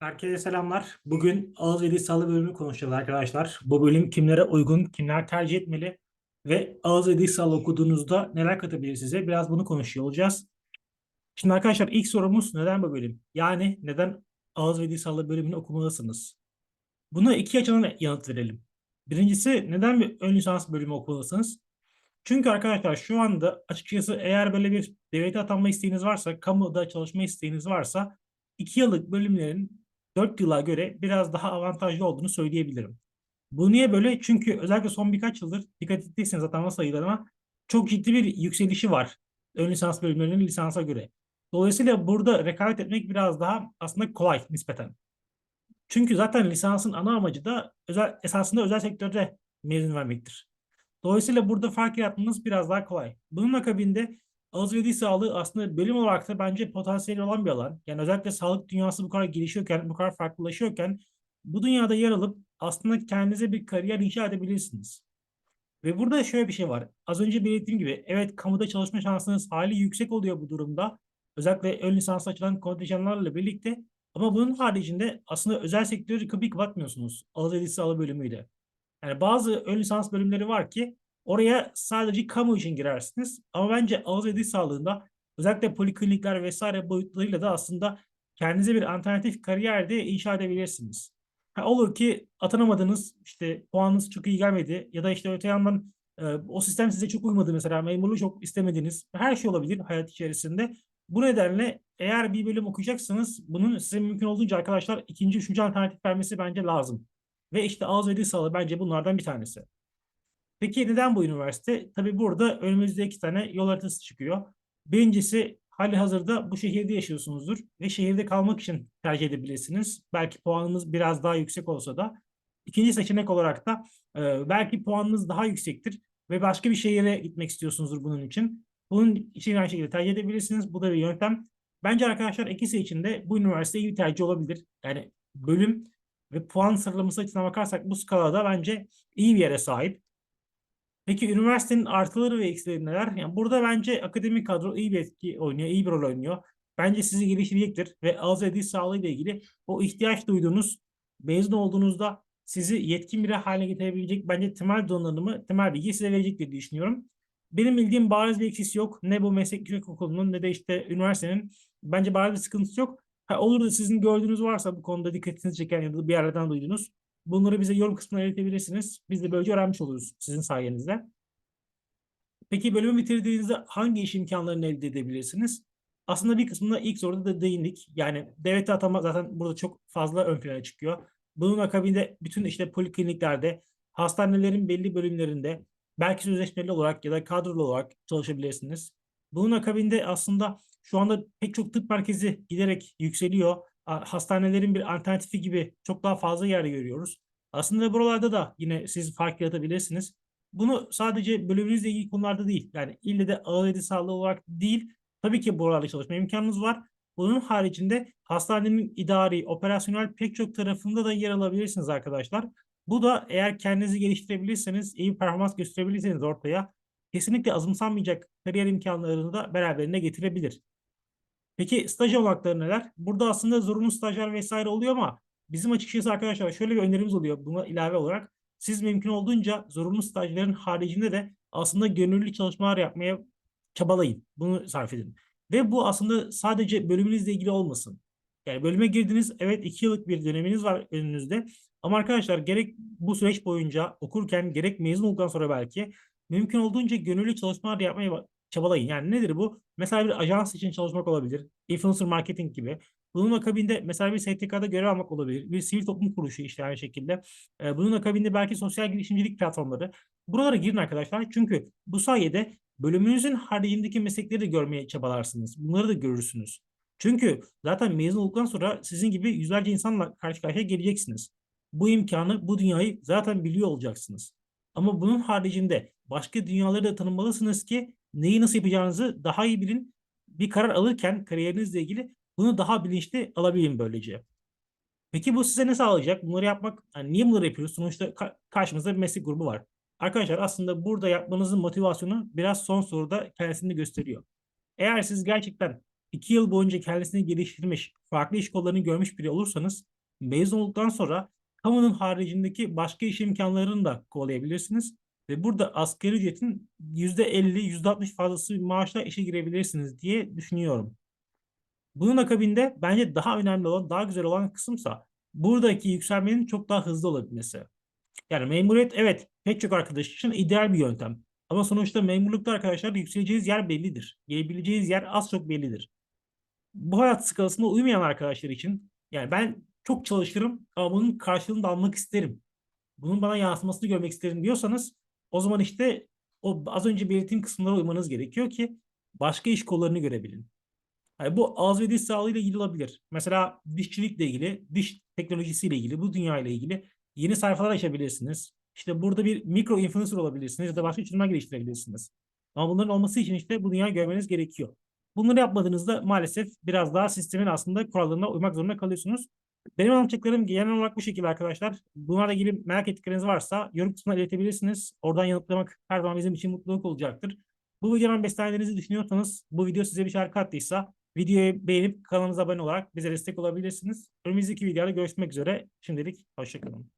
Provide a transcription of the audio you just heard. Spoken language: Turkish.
Herkese selamlar. Bugün ağız ve diş sağlığı bölümünü konuşacağız arkadaşlar. Bu bölüm kimlere uygun, kimler tercih etmeli ve ağız ve diş sağlığı okuduğunuzda neler katabilir size? Biraz bunu konuşuyor olacağız. Şimdi arkadaşlar ilk sorumuz neden bu bölüm? Yani neden ağız ve diş sağlığı bölümünü okumalısınız? Buna iki açıdan yanıt verelim. Birincisi neden bir ön lisans bölümü okumalısınız? Çünkü arkadaşlar şu anda açıkçası eğer böyle bir devlete atanma isteğiniz varsa, kamuda çalışma isteğiniz varsa 2 yıllık bölümlerin 4 yıla göre biraz daha avantajlı olduğunu söyleyebilirim. Bu niye böyle? Çünkü özellikle son birkaç yıldır dikkat ettiyseniz atanma sayılarına çok ciddi bir yükselişi var ön lisans bölümlerinin lisansa göre. Dolayısıyla burada rekabet etmek biraz daha aslında kolay nispeten. Çünkü zaten lisansın ana amacı da özel, esasında özel sektörde mezun vermektir. Dolayısıyla burada fark yaratmanız biraz daha kolay. Bunun akabinde ağız sağlığı aslında bölüm olarak da bence potansiyeli olan bir alan. Yani özellikle sağlık dünyası bu kadar gelişiyorken, bu kadar farklılaşıyorken bu dünyada yer alıp aslında kendinize bir kariyer inşa edebilirsiniz. Ve burada şöyle bir şey var. Az önce belirttiğim gibi evet kamuda çalışma şansınız hali yüksek oluyor bu durumda. Özellikle ön lisans açılan kontenjanlarla birlikte. Ama bunun haricinde aslında özel sektörü kapıyı kapatmıyorsunuz. Ağız sağlığı bölümüyle. Yani bazı ön lisans bölümleri var ki oraya sadece kamu için girersiniz. Ama bence ağız ve diş sağlığında özellikle poliklinikler vesaire boyutlarıyla da aslında kendinize bir alternatif kariyer de inşa edebilirsiniz. Ha, olur ki atanamadınız, işte puanınız çok iyi gelmedi ya da işte öte yandan e, o sistem size çok uymadı mesela memurluğu çok istemediniz. Her şey olabilir hayat içerisinde. Bu nedenle eğer bir bölüm okuyacaksanız bunun size mümkün olduğunca arkadaşlar ikinci, üçüncü alternatif vermesi bence lazım. Ve işte ağız ve diş sağlığı bence bunlardan bir tanesi. Peki neden bu üniversite? Tabii burada önümüzde iki tane yol haritası çıkıyor. Birincisi hali hazırda bu şehirde yaşıyorsunuzdur ve şehirde kalmak için tercih edebilirsiniz. Belki puanınız biraz daha yüksek olsa da. İkinci seçenek olarak da e, belki puanınız daha yüksektir ve başka bir şehire gitmek istiyorsunuzdur bunun için. Bunun için aynı şekilde tercih edebilirsiniz. Bu da bir yöntem. Bence arkadaşlar ikisi için de bu üniversite iyi bir tercih olabilir. Yani bölüm ve puan sıralaması açısından bakarsak bu skalada bence iyi bir yere sahip. Peki üniversitenin artıları ve eksileri neler? Yani burada bence akademik kadro iyi bir etki oynuyor, iyi bir rol oynuyor. Bence sizi geliştirecektir ve ağız ve diş sağlığı ile ilgili o ihtiyaç duyduğunuz mezun olduğunuzda sizi yetkin biri haline getirebilecek bence temel donanımı, temel bilgi size verecektir diye düşünüyorum. Benim bildiğim bariz bir eksisi yok. Ne bu meslek yüksek okulunun ne de işte üniversitenin. Bence bariz bir sıkıntısı yok. Ha, olur da sizin gördüğünüz varsa bu konuda dikkatinizi çeken ya da bir yerden duydunuz. Bunları bize yorum kısmına iletebilirsiniz. Biz de böylece öğrenmiş oluruz sizin sayenizde. Peki bölümü bitirdiğinizde hangi iş imkanlarını elde edebilirsiniz? Aslında bir kısmına ilk soruda da değindik. Yani devlete atama zaten burada çok fazla ön plana çıkıyor. Bunun akabinde bütün işte polikliniklerde, hastanelerin belli bölümlerinde belki sözleşmeli olarak ya da kadrolu olarak çalışabilirsiniz. Bunun akabinde aslında şu anda pek çok tıp merkezi giderek yükseliyor. Hastanelerin bir alternatifi gibi çok daha fazla yer görüyoruz. Aslında buralarda da yine siz fark yaratabilirsiniz. Bunu sadece bölümünüzle ilgili konularda değil, yani ille de ağır yedi sağlığı olarak değil, tabii ki buralarda çalışma imkanınız var. Bunun haricinde hastanenin idari, operasyonel pek çok tarafında da yer alabilirsiniz arkadaşlar. Bu da eğer kendinizi geliştirebilirseniz, iyi performans gösterebilirseniz ortaya kesinlikle azımsanmayacak kariyer imkanlarını da beraberine getirebilir. Peki staj olanakları neler? Burada aslında zorunlu stajyer vesaire oluyor ama bizim açıkçası arkadaşlar şöyle bir önerimiz oluyor buna ilave olarak. Siz mümkün olduğunca zorunlu stajların haricinde de aslında gönüllü çalışmalar yapmaya çabalayın. Bunu sarf edin. Ve bu aslında sadece bölümünüzle ilgili olmasın. Yani bölüme girdiniz, evet iki yıllık bir döneminiz var önünüzde. Ama arkadaşlar gerek bu süreç boyunca okurken gerek mezun olduktan sonra belki mümkün olduğunca gönüllü çalışmalar yapmaya çabalayın. Yani nedir bu? Mesela bir ajans için çalışmak olabilir. Influencer marketing gibi. Bunun akabinde mesela bir STK'da görev almak olabilir. Bir sivil toplum kuruluşu işte aynı şekilde. Ee, bunun akabinde belki sosyal girişimcilik platformları. Buralara girin arkadaşlar. Çünkü bu sayede bölümünüzün haricindeki meslekleri de görmeye çabalarsınız. Bunları da görürsünüz. Çünkü zaten mezun olduktan sonra sizin gibi yüzlerce insanla karşı karşıya geleceksiniz. Bu imkanı, bu dünyayı zaten biliyor olacaksınız. Ama bunun haricinde başka dünyaları da tanımalısınız ki neyi nasıl yapacağınızı daha iyi bilin. Bir karar alırken kariyerinizle ilgili bunu daha bilinçli alabilin böylece. Peki bu size ne sağlayacak? Bunları yapmak, yani niye bunları yapıyoruz? Sonuçta ka- karşımızda bir meslek grubu var. Arkadaşlar aslında burada yapmanızın motivasyonu biraz son soruda kendisini gösteriyor. Eğer siz gerçekten 2 yıl boyunca kendisini geliştirmiş, farklı iş kollarını görmüş biri olursanız mezun olduktan sonra kamunun haricindeki başka iş imkanlarını da kovalayabilirsiniz. Ve burada asgari ücretin %50, %60 fazlası bir maaşla işe girebilirsiniz diye düşünüyorum. Bunun akabinde bence daha önemli olan, daha güzel olan kısımsa buradaki yükselmenin çok daha hızlı olabilmesi. Yani memuriyet evet pek çok arkadaş için ideal bir yöntem. Ama sonuçta memurlukta arkadaşlar yükseleceğiniz yer bellidir. Gelebileceğiniz yer az çok bellidir. Bu hayat skalasında uymayan arkadaşlar için yani ben çok çalışırım ama bunun karşılığını da almak isterim. Bunun bana yansımasını görmek isterim diyorsanız o zaman işte o az önce belirttiğim kısımlara uymanız gerekiyor ki başka iş kollarını görebilin. Yani bu ağız ve diş sağlığı ile ilgili olabilir. Mesela dişçilikle ilgili, diş teknolojisiyle ilgili, bu dünya ile ilgili yeni sayfalar açabilirsiniz. İşte burada bir mikro influencer olabilirsiniz ya da başka çözümler geliştirebilirsiniz. Ama bunların olması için işte bu dünyayı görmeniz gerekiyor. Bunları yapmadığınızda maalesef biraz daha sistemin aslında kurallarına uymak zorunda kalıyorsunuz. Benim anlatacaklarım genel olarak bu şekilde arkadaşlar. Bunlarla ilgili merak ettikleriniz varsa yorum kısmına iletebilirsiniz. Oradan yanıtlamak her zaman bizim için mutluluk olacaktır. Bu videodan beslendiğinizi düşünüyorsanız, bu video size bir şarkı attıysa videoyu beğenip kanalımıza abone olarak bize destek olabilirsiniz. Önümüzdeki videoda görüşmek üzere. Şimdilik hoşçakalın.